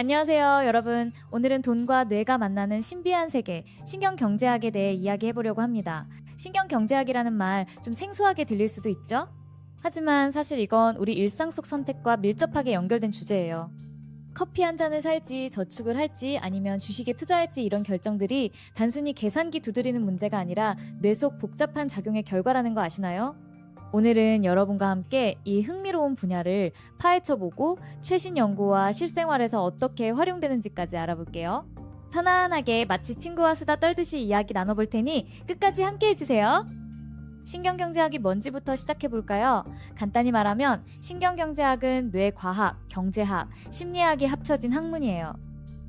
안녕하세요, 여러분. 오늘은 돈과 뇌가 만나는 신비한 세계, 신경 경제학에 대해 이야기해 보려고 합니다. 신경 경제학이라는 말 좀 생소하게 들릴 수도 있죠? 하지만 사실 이건 우리 일상 속 선택과 밀접하게 연결된 주제예요. 커피 한 잔을 살지, 저축을 할지, 아니면 주식에 투자할지 이런 결정들이 단순히 계산기 두드리는 문제가 아니라 뇌 속 복잡한 작용의 결과라는 거 아시나요? 오늘은 여러분과 함께 이 흥미로운 분야를 파헤쳐보고 최신 연구와 실생활에서 어떻게 활용되는지까지 알아볼게요. 편안하게 마치 친구와 수다 떨듯이 이야기 나눠볼 테니 끝까지 함께 해주세요. 신경경제학이 뭔지부터 시작해볼까요? 간단히 말하면 신경경제학은 뇌과학, 경제학, 심리학이 합쳐진 학문이에요.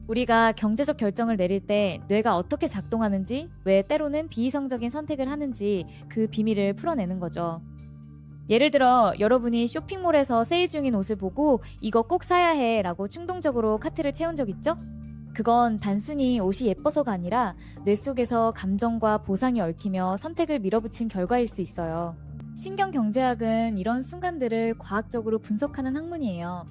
우리가 경제적 결정을 내릴 때 뇌가 어떻게 작동하는지, 왜 때로는 비이성적인 선택을 하는지 그 비밀을 풀어내는 거죠. 예를 들어 여러분이 쇼핑몰에서 세일 중인 옷을 보고 이거 꼭 사야 해 라고 충동적으로 카트를 채운 적 있죠? 그건 단순히 옷이 예뻐서가 아니라 뇌 속에서 감정과 보상이 얽히며 선택을 밀어붙인 결과일 수 있어요. 신경 경제학은 이런 순간들을 과학적으로 분석하는 학문이에요.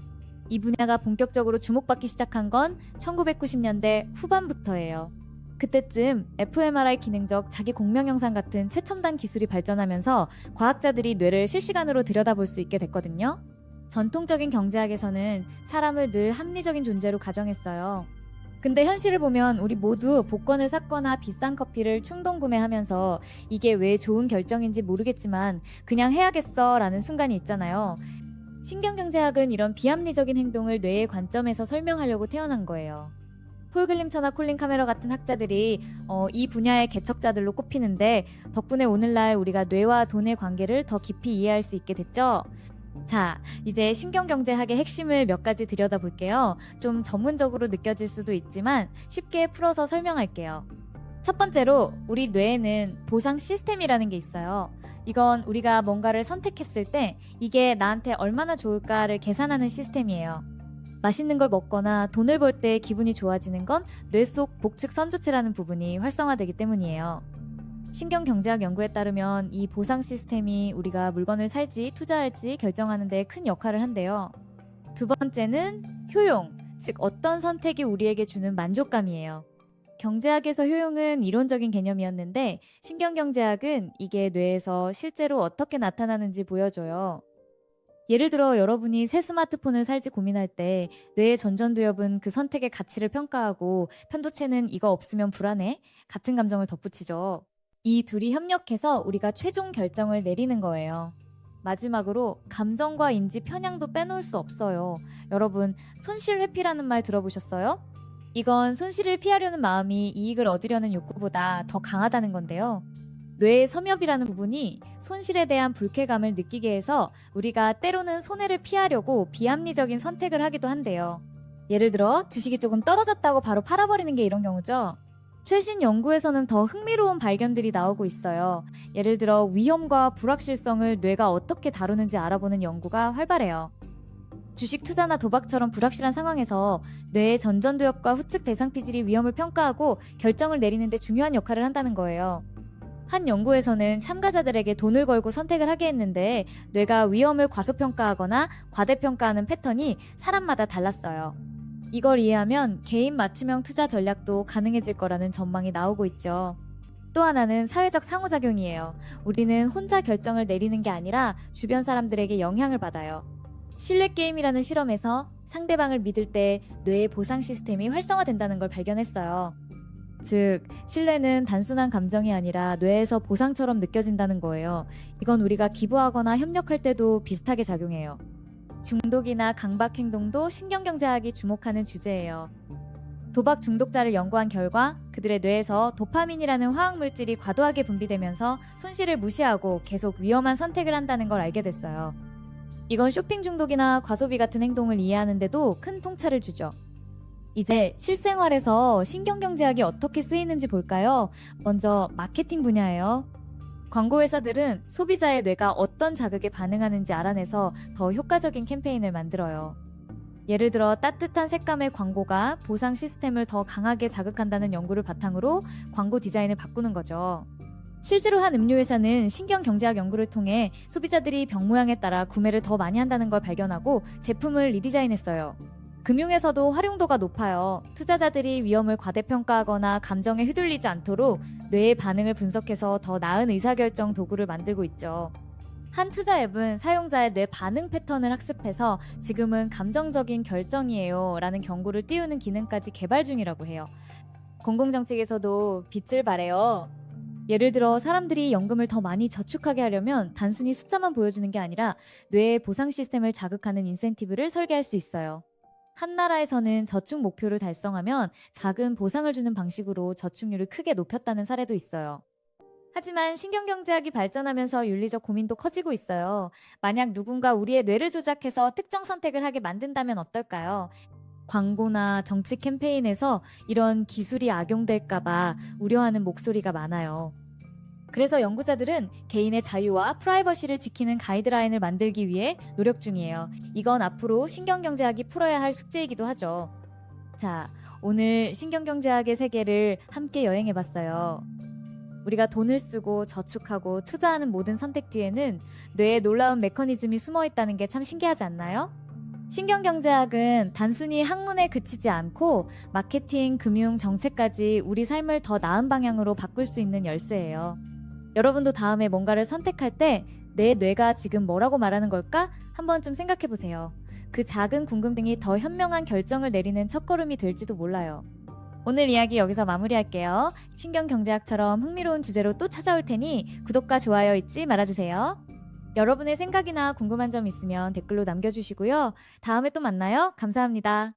이 분야가 본격적으로 주목받기 시작한 건 1990년대 후반부터예요. 그때쯤 fMRI 기능적 자기 공명 영상 같은 최첨단 기술이 발전하면서 과학자들이 뇌를 실시간으로 들여다볼 수 있게 됐거든요. 전통적인 경제학에서는 사람을 늘 합리적인 존재로 가정했어요. 근데 현실을 보면 우리 모두 복권을 샀거나 비싼 커피를 충동 구매하면서 이게 왜 좋은 결정인지 모르겠지만 그냥 해야겠어 라는 순간이 있잖아요. 신경경제학은 이런 비합리적인 행동을 뇌의 관점에서 설명하려고 태어난 거예요. 폴 글림처나 콜린 카메러 같은 학자들이 어, 이 분야의 개척자들로 꼽히는데 덕분에 오늘날 우리가 뇌와 돈의 관계를 더 깊이 이해할 수 있게 됐죠. 자, 이제 신경경제학의 핵심을 몇 가지 들여다볼게요. 좀 전문적으로 느껴질 수도 있지만 쉽게 풀어서 설명할게요. 첫 번째로 우리 뇌에는 보상 시스템이라는 게 있어요. 이건 우리가 뭔가를 선택했을 때 이게 나한테 얼마나 좋을까를 계산하는 시스템이에요. 맛있는 걸 먹거나 돈을 벌 때 기분이 좋아지는 건 뇌 속 복측 선조치라는 부분이 활성화되기 때문이에요. 신경경제학 연구에 따르면 이 보상 시스템이 우리가 물건을 살지 투자할지 결정하는 데 큰 역할을 한대요. 두 번째는 효용, 즉 어떤 선택이 우리에게 주는 만족감이에요. 경제학에서 효용은 이론적인 개념이었는데 신경경제학은 이게 뇌에서 실제로 어떻게 나타나는지 보여줘요. 예를 들어 여러분이 새 스마트폰을 살지 고민할 때 뇌의 전전두엽은 그 선택의 가치를 평가하고 편도체는 이거 없으면 불안해 같은 감정을 덧붙이죠. 이 둘이 협력해서 우리가 최종 결정을 내리는 거예요. 마지막으로 감정과 인지 편향도 빼놓을 수 없어요. 여러분 손실 회피라는 말 들어보셨어요? 이건 손실을 피하려는 마음이 이익을 얻으려는 욕구보다 더 강하다는 건데요. 뇌의 섬엽이라는 부분이 손실에 대한 불쾌감을 느끼게 해서 우리가 때로는 손해를 피하려고 비합리적인 선택을 하기도 한대요. 예를 들어 주식이 조금 떨어졌다고 바로 팔아버리는 게 이런 경우죠. 최신 연구에서는 더 흥미로운 발견들이 나오고 있어요. 예를 들어 위험과 불확실성을 뇌가 어떻게 다루는지 알아보는 연구가 활발해요. 주식 투자나 도박처럼 불확실한 상황에서 뇌의 전전두엽과 후측 대상 피질이 위험을 평가하고 결정을 내리는데 중요한 역할을 한다는 거예요. 한 연구에서는 참가자들에게 돈을 걸고 선택을 하게 했는데 뇌가 위험을 과소평가하거나 과대평가하는 패턴이 사람마다 달랐어요. 이걸 이해하면 개인 맞춤형 투자 전략도 가능해질 거라는 전망이 나오고 있죠. 또 하나는 사회적 상호작용이에요. 우리는 혼자 결정을 내리는 게 아니라 주변 사람들에게 영향을 받아요. 신뢰 게임이라는 실험에서 상대방을 믿을 때 뇌의 보상 시스템이 활성화된다는 걸 발견했어요. 즉, 신뢰는 단순한 감정이 아니라 뇌에서 보상처럼 느껴진다는 거예요. 이건 우리가 기부하거나 협력할 때도 비슷하게 작용해요. 중독이나 강박 행동도 신경경제학이 주목하는 주제예요. 도박 중독자를 연구한 결과 그들의 뇌에서 도파민이라는 화학물질이 과도하게 분비되면서 손실을 무시하고 계속 위험한 선택을 한다는 걸 알게 됐어요. 이건 쇼핑 중독이나 과소비 같은 행동을 이해하는데도 큰 통찰을 주죠. 이제 실생활에서 신경경제학이 어떻게 쓰이는지 볼까요? 먼저 마케팅 분야예요. 광고 회사들은 소비자의 뇌가 어떤 자극에 반응하는지 알아내서 더 효과적인 캠페인을 만들어요. 예를 들어 따뜻한 색감의 광고가 보상 시스템을 더 강하게 자극한다는 연구를 바탕으로 광고 디자인을 바꾸는 거죠. 실제로 한 음료 회사는 신경 경제학 연구를 통해 소비자들이 병 모양에 따라 구매를 더 많이 한다는 걸 발견하고 제품을 리디자인했어요. 금융에서도 활용도가 높아요. 투자자들이 위험을 과대평가하거나 감정에 휘둘리지 않도록 뇌의 반응을 분석해서 더 나은 의사결정 도구를 만들고 있죠. 한 투자 앱은 사용자의 뇌 반응 패턴을 학습해서 지금은 감정적인 결정이에요 라는 경고를 띄우는 기능까지 개발 중이라고 해요. 공공정책에서도 빛을 발해요. 예를 들어 사람들이 연금을 더 많이 저축하게 하려면 단순히 숫자만 보여주는 게 아니라 뇌의 보상 시스템을 자극하는 인센티브를 설계할 수 있어요. 한 나라에서는 저축 목표를 달성하면 작은 보상을 주는 방식으로 저축률을 크게 높였다는 사례도 있어요. 하지만 신경경제학이 발전하면서 윤리적 고민도 커지고 있어요. 만약 누군가 우리의 뇌를 조작해서 특정 선택을 하게 만든다면 어떨까요? 광고나 정치 캠페인에서 이런 기술이 악용될까봐 우려하는 목소리가 많아요. 그래서 연구자들은 개인의 자유와 프라이버시를 지키는 가이드라인을 만들기 위해 노력 중이에요. 이건 앞으로 신경경제학이 풀어야 할 숙제이기도 하죠. 자, 오늘 신경경제학의 세계를 함께 여행해 봤어요. 우리가 돈을 쓰고 저축하고 투자하는 모든 선택 뒤에는 뇌의 놀라운 메커니즘이 숨어 있다는 게 참 신기하지 않나요? 신경경제학은 단순히 학문에 그치지 않고 마케팅, 금융, 정책까지 우리 삶을 더 나은 방향으로 바꿀 수 있는 열쇠예요. 여러분도 다음에 뭔가를 선택할 때 내 뇌가 지금 뭐라고 말하는 걸까? 한 번쯤 생각해 보세요. 그 작은 궁금증이 더 현명한 결정을 내리는 첫걸음이 될지도 몰라요. 오늘 이야기 여기서 마무리할게요. 신경경제학처럼 흥미로운 주제로 또 찾아올 테니 구독과 좋아요 잊지 말아주세요. 여러분의 생각이나 궁금한 점 있으면 댓글로 남겨주시고요. 다음에 또 만나요. 감사합니다.